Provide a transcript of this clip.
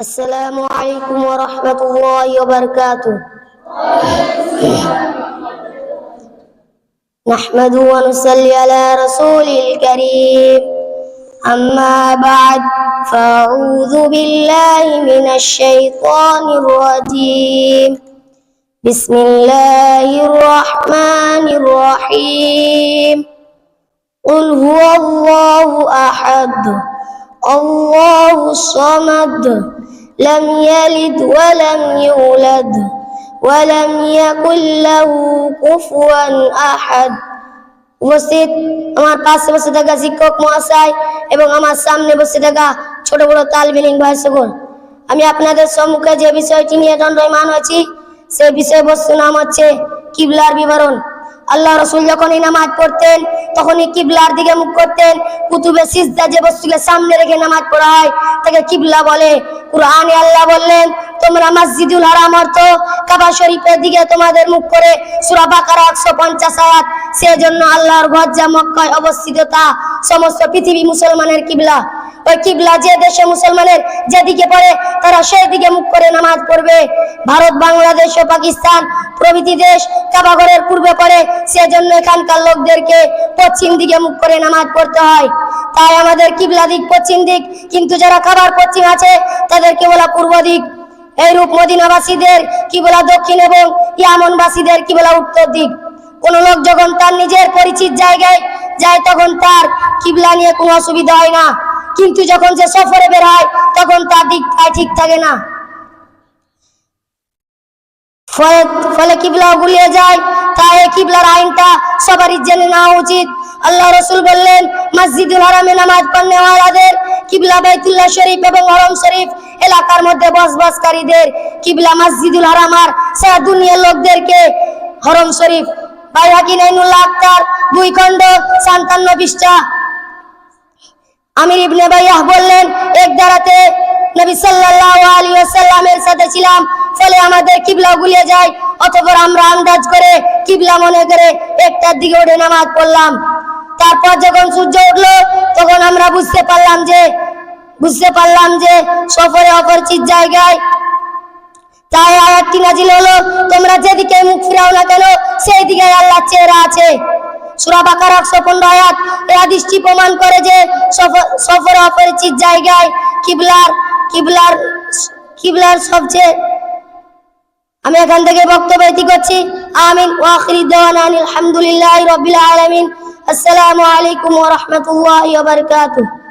السلام عليكم ورحمة الله وبركاته. نحمد ونصلي على رسول الكريم. أما بعد فأعوذ بالله من الشيطان الرجيم. بسم الله الرحمن الرحيم. قل هو الله أحد الله الصمد لم يلد ولم يولد ولم يكن له كفوا أحد উপস্থিত আমার পাশে বসে থাকা শিক্ষক মহাশয় এবং আমার সামনে বসে থাকা ছোট বড় তালবিলিং ভাই সকল আমি আপনাদের সম্মুখে যে বিষয়টি নিয়ে দণ্ডমান হয়েছি সেই বিষয়বস্তু নাম হচ্ছে কিবলার বিবরণ আল্লাহ রসুল যখন এই নামাজ পড়তেন, তখনই কিবলার দিকে মুখ করতেন। কুতুবে সিজদা যে বস্তুকে সামনে রেখে নামাজ পড়া হয়, তাকে কিবলা বলে। কুরআনে আল্লাহ বললেন, তোমরা মসজিদুল হারাম অর্থ কাবা শরীফের দিকে তোমাদের মুখ করে সূরা বাকারা 150 আয়াত। সেজন্য আল্লাহর ঘর যা মক্কায় অবস্থিত তা সমস্ত পৃথিবী মুসলমানের কিবলা। ওই কিবলা যে দেশে মুসলমানের যেদিকে পড়ে, তারা সেই দিকে মুখ করে নামাজ পড়বে। ভারত, বাংলাদেশ ও পাকিস্তান প্রভৃতি দেশ কাবাগরের পূর্বে পড়ে, সেজন্য এখানকার লোকদেরকে পশ্চিম দিকে মুখ করে নামাজ পড়তে হয়। তাই আমাদের কিবলা দিক পশ্চিম দিক, কিন্তু যারা কাবার পশ্চিম আছে, তাদেরকে বলা পূর্ব দিক। এইরূপ মদিনাবাসীদের কি বলা দক্ষিণ এবং ইয়ামনবাসীদের কি বলা উত্তর দিক। কোন লোক যখন তার নিজের পরিচিত জায়গায় যায়, তখন তার কিবলা নিয়ে কোনো অসুবিধা হয় না। কিন্তু যখন সে সফরে বের হয়, তখন তার দিকটাই ঠিক থাকে না। ফলে কিবলা গুলিয়ে যায়। তাই কিবলার আইনটা সবারই জেনে নেওয়া উচিত। আল্লাহ রসুল বললেন, মসজিদুল হারামে নামাজ পড়নে ওয়ালাদের কিবলা বাইতুল্লাহ শরীফ এবং হরম শরীফ এলাকার মধ্যে বসবাসকারীদের। কিবলা মসজিদুল হারাম আর সারা দুনিয়ার লোকদেরকে হরম শরীফ। বাইহাকি নাইনুল্লাহ আক্তার, দুই খণ্ড সান্তান্ন পৃষ্ঠা। আমির ইবনে বাইয়াহ বললেন, এক দাঁড়াতে নবী সাল্লাল্লাহু আলাইহি ওয়াসাল্লামের সাথে ছিলাম, ফলে আমাদের কিবলা গুলিয়ে যায়, অতঃপর আমরা আন্দাজ করে কিবলা মনে করে একটার দিকে উঠে নামাজ পড়লাম। তারপর যখন সূর্য উঠল, তখন আমরা বুঝতে পারলাম যে, বুঝতে পারলাম যে সফরে অপরিচিত জায়গায় তাই আয়াতটি নাজিল হলো, তোমরা যেদিকে মুখ ফিরাও না কেন সেই দিকে আল্লাহ চেহারা আছে। সূরা বাকারা 115 আয়াত, এ হাদিসটি প্রমাণ করে যে সফর অপরিচিত জায়গায় কিবলার কিবলার কিবলার সবচেয়ে, আমি এখান থেকে বক্তব্য এটি করছি। আমিন। ওয়াখির দেওয়ান আলহামদুলিল্লাহি রাব্বিল আলামিন। আসসালামু আলাইকুম ওয়া রাহমাতুল্লাহি ওয়া বারাকাতুহু।